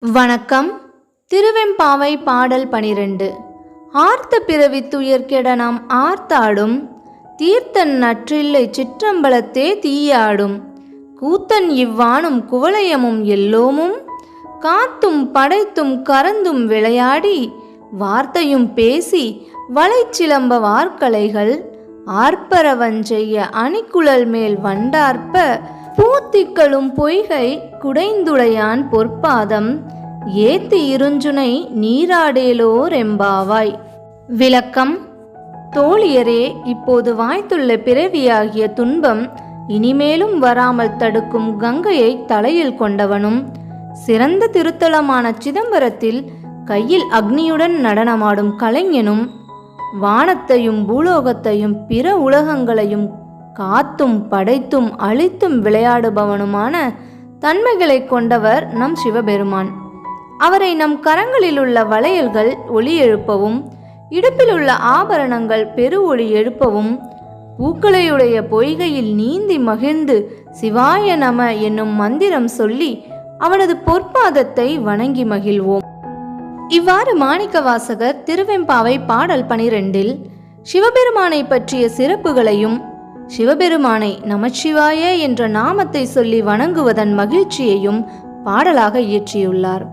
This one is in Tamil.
வணக்கம். திருவெம்பாவை பாடல் பனிரெண்டு. ஆர்த்த பிறவி துயர்கெட நாம் ஆர்த்தாடும். தீர்த்தன் நற்றில்லை சிற்றம்பலத்தே தீயாடும். கூத்தன் இவ்வானும் குவளையமும் எல்லோமும். காத்தும் படைத்தும் கறந்தும் விளையாடி. வார்த்தையும் பேசி வளைச்சிலம்ப வார்க்கலைகள். ஆர்ப்பரவஞ்செய்ய அணிக்குழல் மேல் வண்டார்ப்ப. பூத்திக்களும் பொய்கை குடைந்துடையான் பொற்பாதம் ஏத்து இருஞ்சுனை நீராடேலோர் எம்பாவாய் விளக்கம் தோழியரே இப்போது வாய்த்துள்ள பிறவியாகிய துன்பம் இனிமேலும் வராமல் தடுக்கும் கங்கையை தலையில் கொண்டவனும் சிறந்த திருத்தலமான சிதம்பரத்தில் கையில் அக்னியுடன் நடனமாடும் கலைஞனும் வானத்தையும் பூலோகத்தையும் பிற உலகங்களையும் காத்தும் படைத்தும் அழித்தும் விளையாடுபவனுமான தன்மைகளைக் கொண்டவர் நம் சிவபெருமான். அவரை நம் கரங்களில் உள்ள வளையல்கள் ஒளி எழுப்பவும் இடுப்பில் உள்ள ஆபரணங்கள் பெரு ஒளி எழுப்பவும் பூக்களையுடைய பொய்கையில் நீந்தி மகிழ்ந்து சிவாய நம என்னும் மந்திரம் சொல்லி அவனது பொற்பாதத்தை வணங்கி மகிழ்வோம். இவ்வாறு மாணிக்கவாசகர் திருவெம்பாவை பாடல் பனிரெண்டில் சிவபெருமானை பற்றிய சிறப்புகளையும் சிவபெருமானை நமச்சிவாய என்ற நாமத்தை சொல்லி வணங்குவதன் மகிழ்ச்சியையும் பாடலாக இயற்றியுள்ளார்.